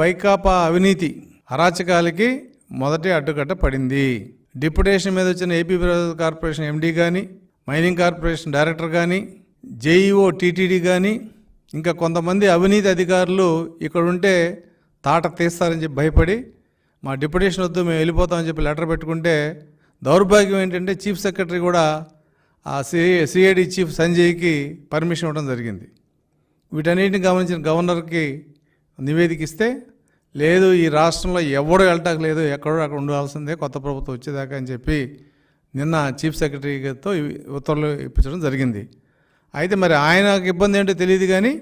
వైకాపా అవినీతి అరాచకాలకి మొదటి అడ్డుకట్ట పడింది. డిప్యుటేషన్ మీద వచ్చిన ఏపీ కార్పొరేషన్ ఎండీ కానీ మైనింగ్ కార్పొరేషన్ డైరెక్టర్ కానీ జేఈఓ టీటీడీ కానీ ఇంకా కొంతమంది అవినీతి అధికారులు ఇక్కడ ఉంటే తాట తీస్తారని చెప్పి భయపడి మా డిప్యుటేషన్ వద్దు మేము వెళ్ళిపోతామని చెప్పి లెటర్ పెట్టుకుంటే దౌర్భాగ్యం ఏంటంటే చీఫ్ సెక్రటరీ కూడా ఆ సి సిఐడి చీఫ్ సంజయ్కి పర్మిషన్ ఇవ్వడం జరిగింది. వీటన్నిటిని గమనించిన గవర్నర్కి నివేదిక ఇస్తే లేదు ఈ రాష్ట్రంలో ఎవడు వెళ్ళటానికి లేదు ఎక్కడో అక్కడ ఉండాల్సిందే కొత్త ప్రభుత్వం వచ్చేదాకా అని చెప్పి నిన్న చీఫ్ సెక్రటరీతో ఉత్తర్వులు ఇప్పించడం జరిగింది. అయితే మరి ఆయనకు ఇబ్బంది ఏంటో తెలియదు కానీ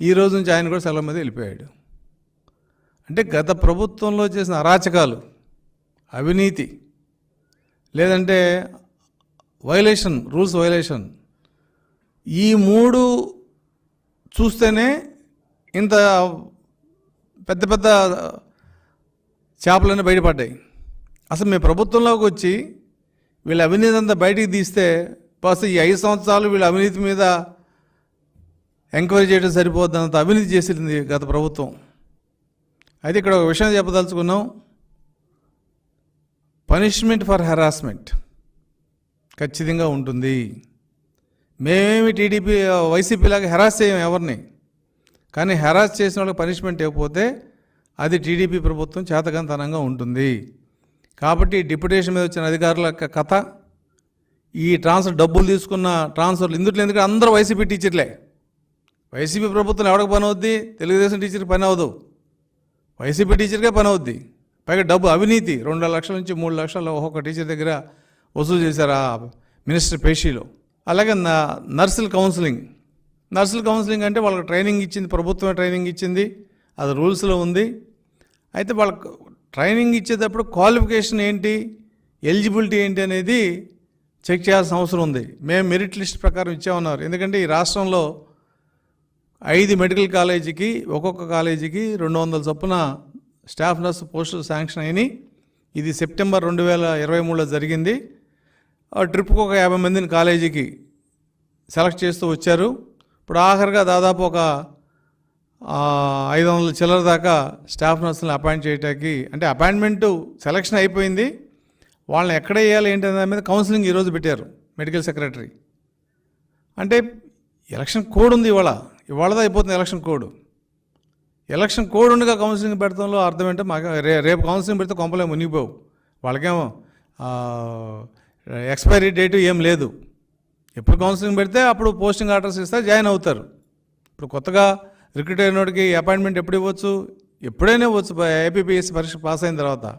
ఈ రోజు నుంచి ఆయన కూడా సెలవు మీద వెళ్ళిపోయాడు. అంటే గత ప్రభుత్వంలో చేసిన అరాచకాలు అవినీతి లేదంటే వైలేషన్ రూల్స్ వైలేషన్ ఈ మూడు చూస్తేనే ఇంత పెద్ద పెద్ద చేపలన్నీ బయటపడ్డాయి. అసలు మేము ప్రభుత్వంలోకి వచ్చి వీళ్ళ అవినీతి అంతా బయటికి తీస్తే ఫస్ట్ ఈ ఐదు సంవత్సరాలు వీళ్ళ అవినీతి మీద ఎంక్వైరీ చేయడం సరిపోద్దంత అవినీతి చేసింది గత ప్రభుత్వం. అయితే ఇక్కడ ఒక విషయం చెప్పదలుచుకున్నాం. పనిష్మెంట్ ఫర్ హెరాస్మెంట్ ఖచ్చితంగా ఉంటుంది. మేమేమి టీడీపీ వైసీపీ లాగా హెరాస్ చేయం ఎవరిని. కానీ హెరాస్ చేసిన వాళ్ళకి పనిష్మెంట్ ఇవ్వకపోతే అది టీడీపీ ప్రభుత్వం చేతకంతనంగా ఉంటుంది. కాబట్టి డిప్యుటేషన్ మీద వచ్చిన అధికారుల యొక్క కథ ఈ ట్రాన్స్ఫర్ డబ్బులు తీసుకున్న ట్రాన్స్ఫర్లు ఇందులో ఎందుకంటే అందరూ వైసీపీ టీచర్లే. వైసీపీ ప్రభుత్వం ఎవరికి పని అవుద్ది? తెలుగుదేశం టీచర్కి పని అవ్వదు. వైసీపీ టీచర్కే పని అవుద్ది. పైగా డబ్బు అవినీతి రెండు లక్షల నుంచి మూడు లక్షలు ఒక్కొక్క టీచర్ దగ్గర వసూలు చేశారు ఆ మినిస్టర్ పేషీలో. అలాగే నర్సుల కౌన్సిలింగ్ నర్సుల కౌన్సిలింగ్ అంటే వాళ్ళకి ట్రైనింగ్ ఇచ్చింది ప్రభుత్వమే ట్రైనింగ్ ఇచ్చింది అది రూల్స్లో ఉంది. అయితే వాళ్ళకు ట్రైనింగ్ ఇచ్చేటప్పుడు క్వాలిఫికేషన్ ఏంటి ఎలిజిబిలిటీ ఏంటి అనేది చెక్ చేయాల్సిన అవసరం ఉంది. మేము మెరిట్ లిస్ట్ ప్రకారం ఇచ్చామన్నారు ఎందుకంటే ఈ రాష్ట్రంలో ఐదు మెడికల్ కాలేజీకి ఒక్కొక్క కాలేజీకి రెండు వందల చొప్పున స్టాఫ్ నర్స్ పోస్టులు శాంక్షన్ అయినాయి. ఇది సెప్టెంబర్ రెండు వేల ఇరవై మూడులో జరిగింది. ఆ ట్రిప్కి ఒక యాభై మందిని కాలేజీకి సెలెక్ట్ చేస్తూ వచ్చారు. ఇప్పుడు ఆఖరిగా దాదాపు ఒక ఐదు వందల చిల్లర దాకా స్టాఫ్ నర్సులను అపాయింట్ చేయటానికి అంటే అపాయింట్మెంటు సెలక్షన్ అయిపోయింది. వాళ్ళని ఎక్కడ వేయాలి ఏంటి దాని మీద కౌన్సిలింగ్ ఈరోజు పెట్టారు మెడికల్ సెక్రటరీ. అంటే ఎలక్షన్ కోడ్ ఉంది ఇవాళ. ఇవాళదా అయిపోతుంది ఎలక్షన్ కోడ్. ఎలక్షన్ కోడ్ ఉండగా కౌన్సిలింగ్ పెడతంలో అర్థం ఏంటో మాకు రే రేపు కౌన్సిలింగ్ పెడితే కొంపలే మునిగిపోవు. వాళ్ళకేమో ఎక్స్పైరీ డేటు ఏం లేదు. ఎప్పుడు కౌన్సిలింగ్ పెడితే అప్పుడు పోస్టింగ్ ఆర్డర్స్ ఇస్తే జాయిన్ అవుతారు. ఇప్పుడు కొత్తగా రిక్రూట్ అయినోడికి అపాయింట్మెంట్ ఎప్పుడు ఇవ్వచ్చు? ఎప్పుడైనా ఇవ్వచ్చు ఏపీపీఎస్సీ పరీక్ష పాస్ అయిన తర్వాత.